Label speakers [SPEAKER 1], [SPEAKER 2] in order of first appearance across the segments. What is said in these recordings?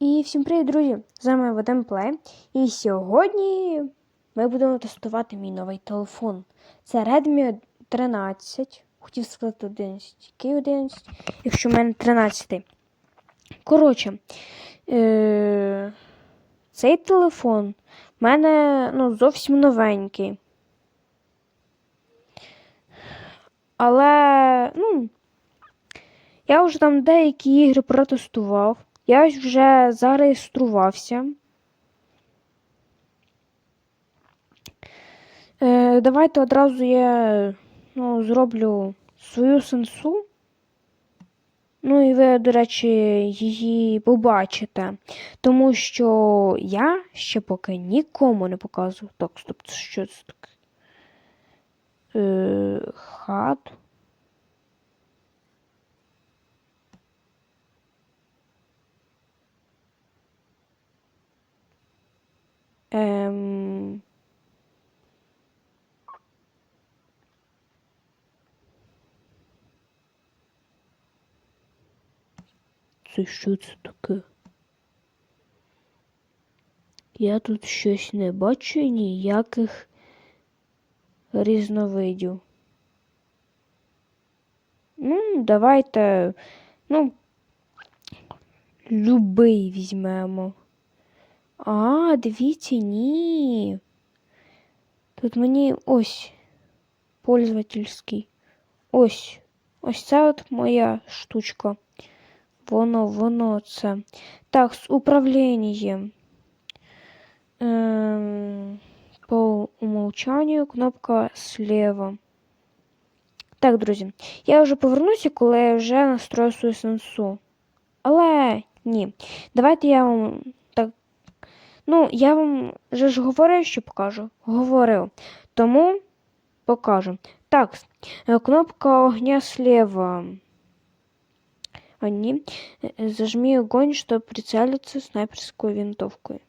[SPEAKER 1] І всім привіт, друзі! З вами Вадим Плей. І сьогодні ми будемо тестувати мій новий телефон. Це Redmi 13. Хотів сказати 11. Який 11? Якщо в мене 13. Коротше, е- цей телефон в мене ну, зовсім новенький. Але, ну, я вже там деякі ігри протестував. Я вже зареєструвався. Е, давайте одразу я ну, зроблю свою сенсу. Ну і ви, до речі, її побачите. Тому що я ще поки нікому не показую. Так, стоп, що це таке? Е, хат. Ем... Це що це таке? Я тут щось не бачу ніяких різновидів. Ну, давайте, ну, любий візьмемо. А, дивіться, ні. Тут мені ось пользовательський. Ось. Ось це от моя штучка. Воно, воно це. Так, з управлінням. Ем, по умолчанню кнопка слева. Так, друзі, я вже повернуся, коли я вже настрою свою сенсу. Але ні. Давайте я вам так. ну, я вам вже ж говорив, що покажу. Говорив. Тому покажу. Так, кнопка огня слева. Не. Зажми огонь, чтобы прицелиться снайперской винтовкой.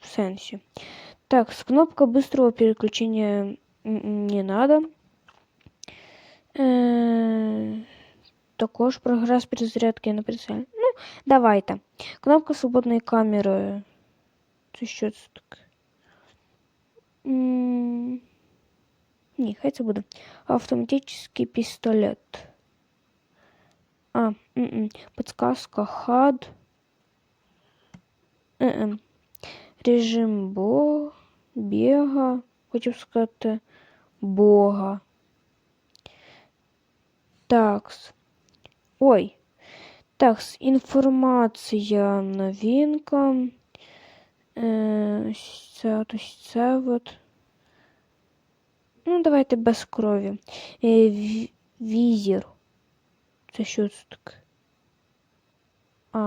[SPEAKER 1] В сенсе. Так, с кнопка быстрого переключения не надо. Е, Також прогрес перезарядки на прицелі. Ну, давайте. Кнопка свободної камери. Це що це таке? М, Ні, хай це буде. Автоматический пістолет. А, м-м. подсказка HUD. Е-е. Режим бо... бега. Хотів сказати бога. Такс. Ой. Такс. Інформація новинка. Е, ось це от, це от. Ну, давайте без крові. Е, візір. Це що це таке? А.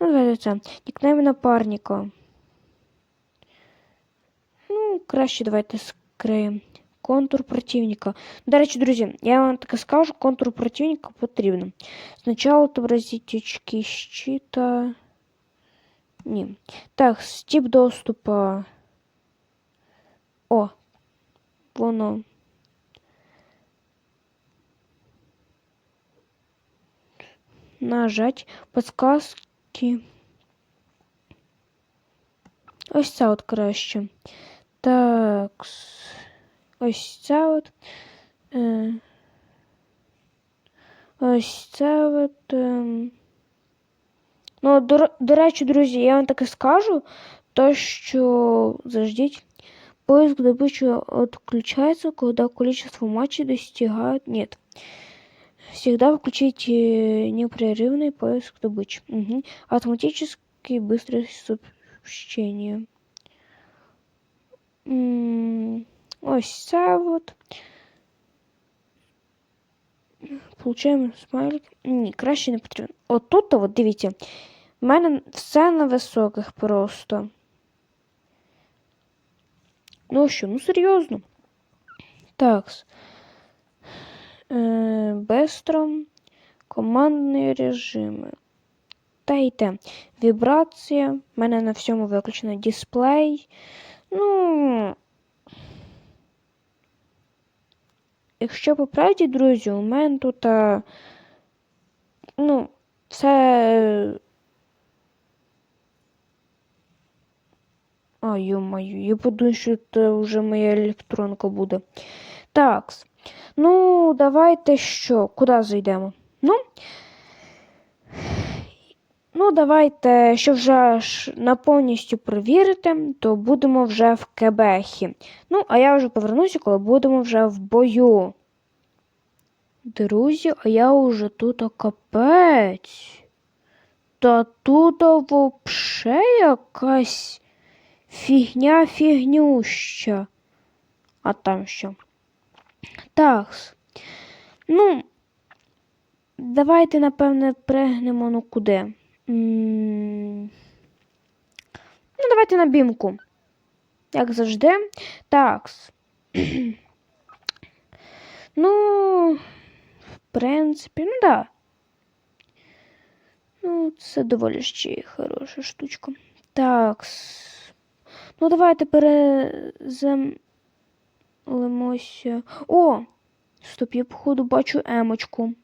[SPEAKER 1] Ну, давайте це. Нікнейм напарника. Ну, краще давайте скриємо. Контур противника. До речі, друзі, я вам таке скажу, контур противника потрібно. Спочатку отобразить очки щита. Ні. Так, тип доступа. О, воно. Нажать подсказки. Ось це от краще. Так. Ось це от. Е, ось це от. Е, ну, до, до речі, друзі, я вам таке скажу, то що заждіть. Поиск добычи отключается, когда количество матчей достигает... Нет. Всегда включите непрерывный поиск добычи. Угу. Автоматически быстрое сообщение. М, Ось це от. Получаємо смайлик. Ні, краще не потрібно. Отут, от, дивіться, в мене все на високих просто. Ну що, ну серйозно. Так. Е, Бестро. Командні режими. Та й те. Вібрація. У мене на всьому виключено дисплей. Ну. Якщо по правді, друзі, у мене тут а, ну, це. А, ё-моё, я подумаю, що це вже моя електронка буде. Так. Ну, давайте що? Куди зайдемо? Ну. Ну, давайте, щоб вже ж на повністю перевірити, то будемо вже в Кебехі. Ну, а я вже повернуся, коли будемо вже в бою. Друзі, а я уже тут капець. Та тут вообще якась фігня фігнюща. А там що? Так. Ну, давайте, напевне, пригнемо ну куди. Ну, давайте на бімку. Як завжди. Так. Ну, в принципі, ну да. Ну, це доволі ще хороша штучка. Так. Ну, давайте переземлимося. О! Стоп, я, походу, бачу емочку.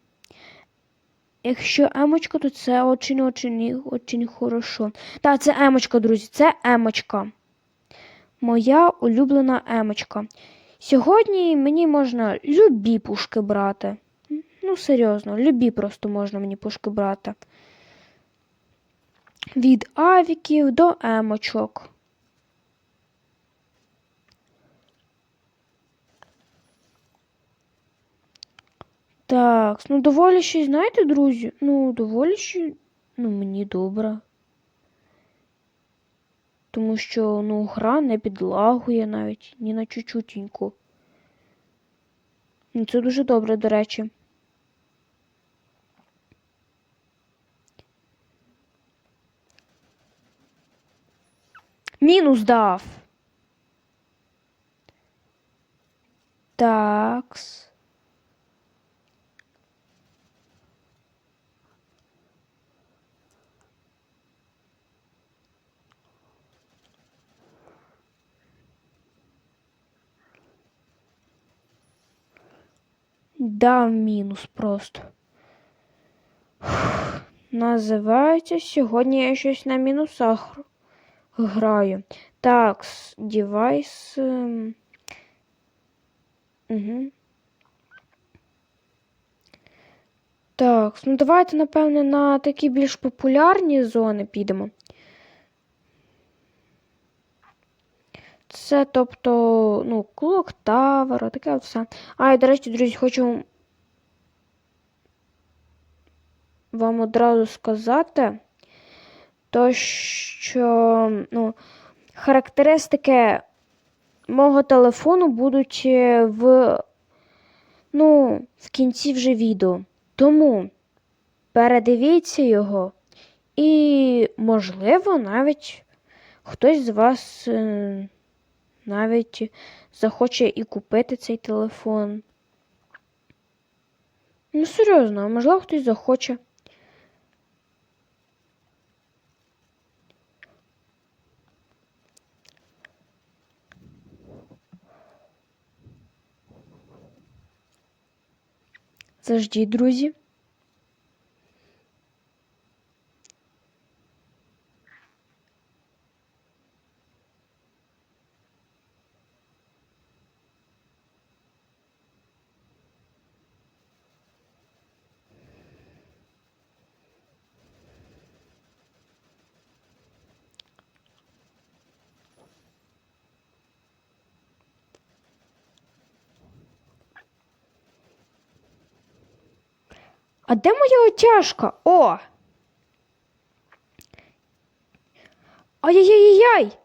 [SPEAKER 1] Якщо емочка, то це очень-очень очень хорошо. Так, це емочка, друзі, це емочка. Моя улюблена емочка. Сьогодні мені можна любі пушки брати. Ну, серйозно, любі просто можна мені пушки брати. Від авіків до емочок. Так, ну доволі ще, знаєте, друзі? Ну, доволі ще, ну, мені добре. Тому що, ну, гра не підлагує навіть ні на чуть-чутіньку. Ну, це дуже добре, до речі. Мінус дав. Такс. Дав мінус просто. Називається сьогодні я щось на мінусах граю. Так, девайс. Угу. Так, ну давайте, напевне, на такі більш популярні зони підемо. Це, тобто, ну, Клок Тавер, таке от все. А, і, до речі, друзі, хочу вам одразу сказати, то, що ну, характеристики мого телефону будуть е, в, ну, в кінці вже відео. Тому передивіться його, і, можливо, навіть хтось з вас. Навіть захоче і купити цей телефон. Ну, серйозно, можливо, хтось захоче. Заждіть, друзі. А де моя отяжка? О! Ай-яй-яй-яй!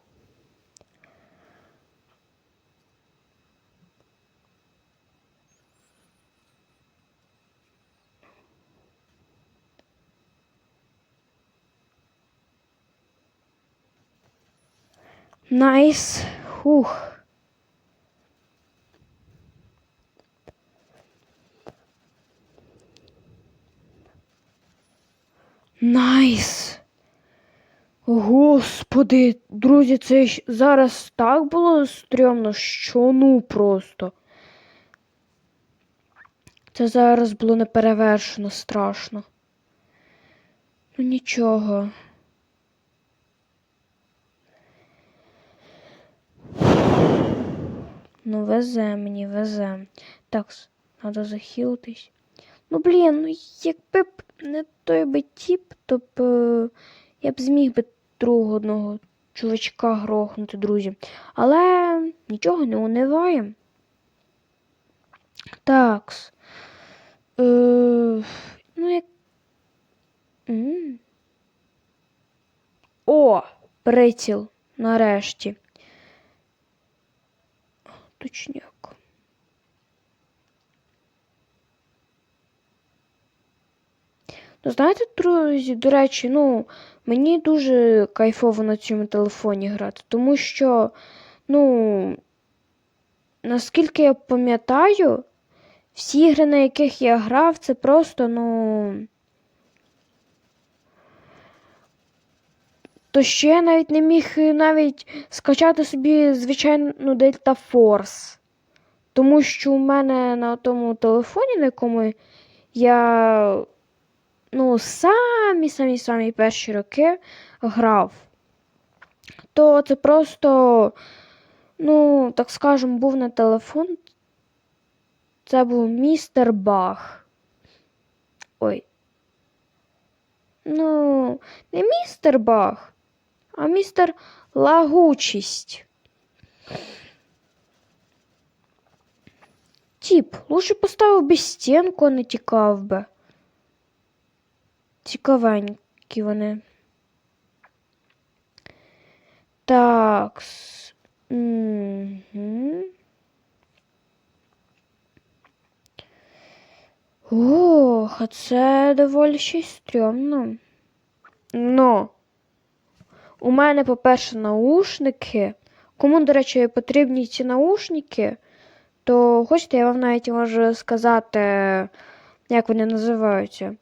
[SPEAKER 1] Найс. Хух. Найс. Господи, друзі, це зараз так було стрьомно, що ну просто. Це зараз було неперевершено страшно. Ну нічого. Ну, везе мені, везе. Так, треба захилитись. Ну, блін, ну якби б не той би тіп, то б е, я б зміг би другого одного чувачка грохнути, друзі. Але нічого не униваємо. Такс. Е, ну, як. М. О, приціл, нарешті. Точняк. Ну, знаєте, друзі, до речі, ну, мені дуже кайфово на цьому телефоні грати, тому що, ну, наскільки я пам'ятаю, всі ігри, на яких я грав, це просто, ну. То ще я навіть не міг навіть скачати собі звичайну Delta Force. Тому що у мене на тому телефоні, на якому я ну, самі самі самі перші роки грав, то це просто, ну, так скажемо, був на телефон. Це був містер Бах. Ой. Ну, не містер Бах, а містер Лагучість. Тіп, лучше поставив би стінку, а не тікав би. Цікавенькі вони. Так. Угу. Ох, а це доволі й стрьомно. Ну, у мене, по-перше, наушники. Кому, до речі, потрібні ці наушники, то хочете, я вам навіть можу сказати, як вони називаються.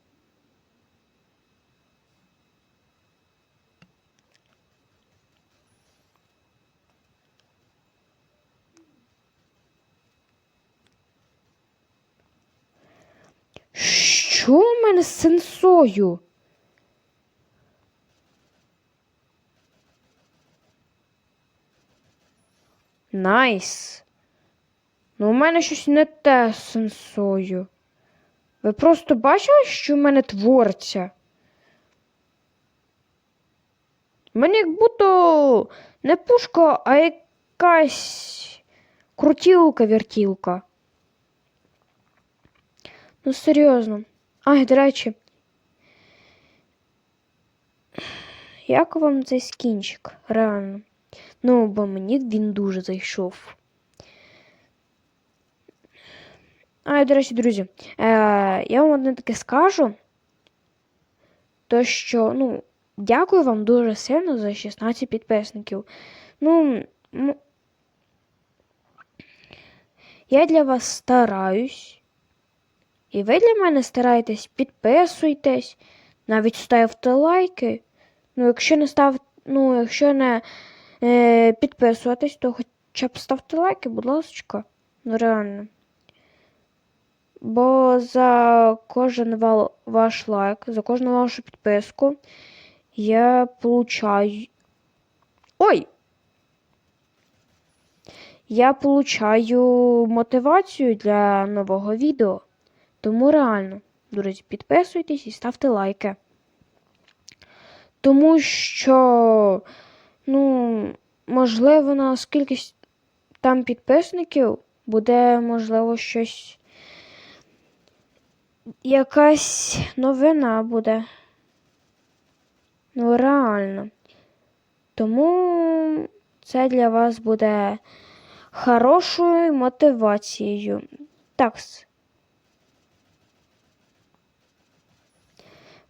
[SPEAKER 1] Що у мене з сенсою? Найс. Ну, у мене щось не те з сенсою. Ви просто бачили, що в мене твориться? Мені як будто не пушка, а якась крутілка-вертілка. Ну, серйозно. Ай, до речі. Як вам цей скінчик? Реально. Ну, бо мені він дуже зайшов. А, до речі, друзі, е, я вам одне таке скажу. То що, ну, дякую вам дуже сильно за 16 підписників. Ну, я для вас стараюсь. І ви для мене старайтесь, підписуйтесь, навіть ставте лайки. Ну, якщо не став, ну, якщо не е, підписуватись, то хоча б ставте лайки, будь ласка. Ну, реально. Бо за кожен ваш лайк, за кожну вашу підписку я получаю. Ой! Я получаю мотивацію для нового відео. Тому реально, друзі, підписуйтесь і ставте лайки. Тому що, ну, можливо, на скількись там підписників буде, можливо, щось. Якась новина буде. Ну, реально. Тому це для вас буде хорошою мотивацією. Так.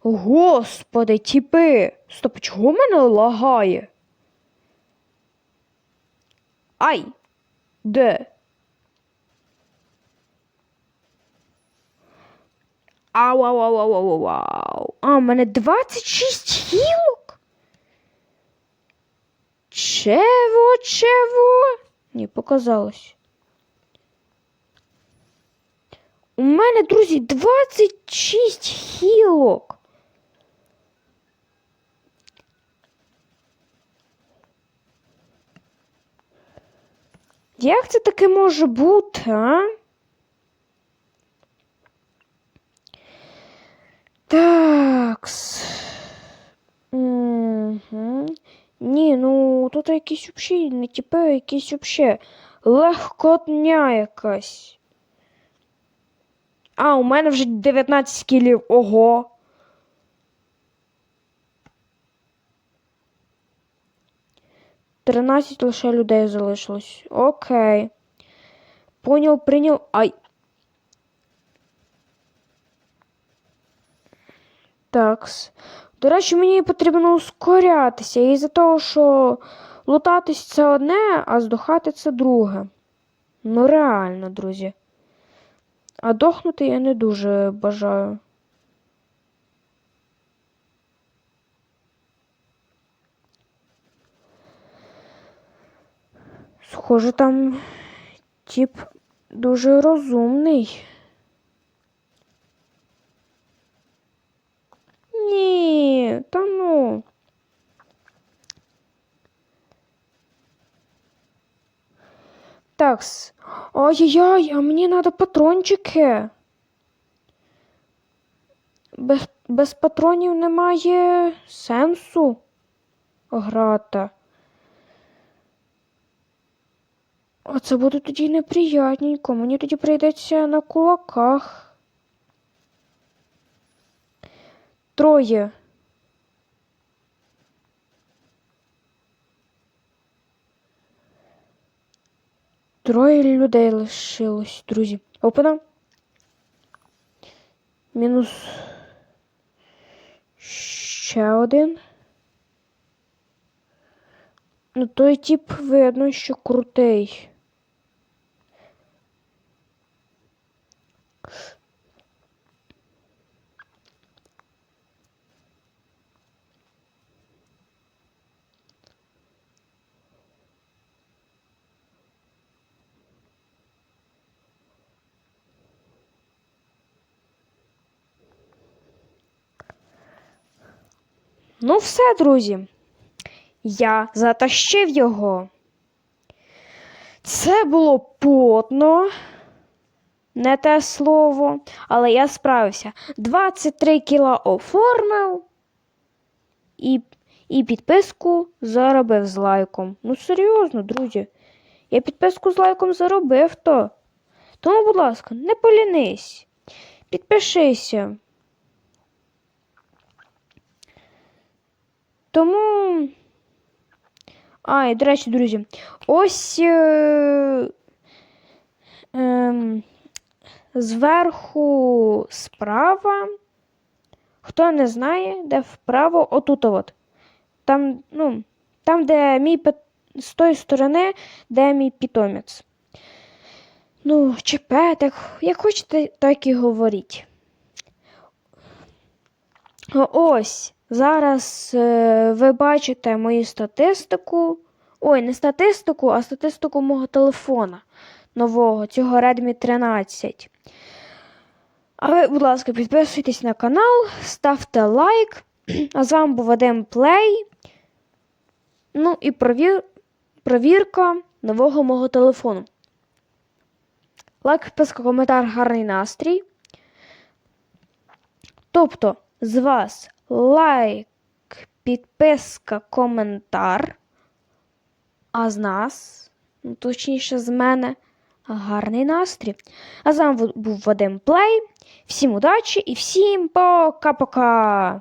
[SPEAKER 1] Господи, тіпи! Стоп, чого мене лагає? Ай! Де? Ау, ау, ау, ау, ау, ау. А, у мене 26 гілок? Чего, чего? Ні, показалось. У мене, друзі, 26 гілок. Як це таке може бути, а? Такс. Угу. Ні, ну тут якісь взагалі не а якісь взагалі легкотня якась. А, у мене вже 19 скілів. Ого. Тринадцять лише людей залишилось. Окей. Поняв, прийняв. Ай. Такс. До речі, мені потрібно ускорятися. Із-за того, що лутатись це одне, а здохати це друге. Ну, реально, друзі. А дохнути я не дуже бажаю. Схоже, там тип дуже розумний. Ні, та ну. Такс. Ай-яй-яй, а мені треба патрончики. Без, без патронів немає сенсу грати. А це буде тоді неприятненько. Мені тоді прийдеться на кулаках. Троє. Троє людей лишилось, друзі. Опана. Мінус ще один. Ну, той тип видно, що крутий. Ну, все, друзі. Я затащив його. Це було потно, не те слово, але я справився. 23 кіла оформив і, і підписку заробив з лайком. Ну, серйозно, друзі. Я підписку з лайком заробив то. Тому, будь ласка, не полінись. Підпишися. Тому. А, і до речі, друзі, ось е, е, зверху справа. Хто не знає, де вправо, отут от. Там, ну, там, де мій з тої сторони, де мій питомець. Ну, чи петик, як хочете, так і говоріть. Ось. Зараз е, ви бачите мою статистику. Ой, не статистику, а статистику мого телефона нового, цього Redmi 13. А ви, будь ласка, підписуйтесь на канал, ставте лайк. А з вами був Вадим Плей. Ну і провір... провірка нового мого телефону. Лайк, підписка, коментар, гарний настрій. Тобто, з вас лайк, підписка, коментар. А з нас, ну, точніше, з мене, гарний настрій. А з вами був Вадим Плей. Всім удачі і всім пока-пока!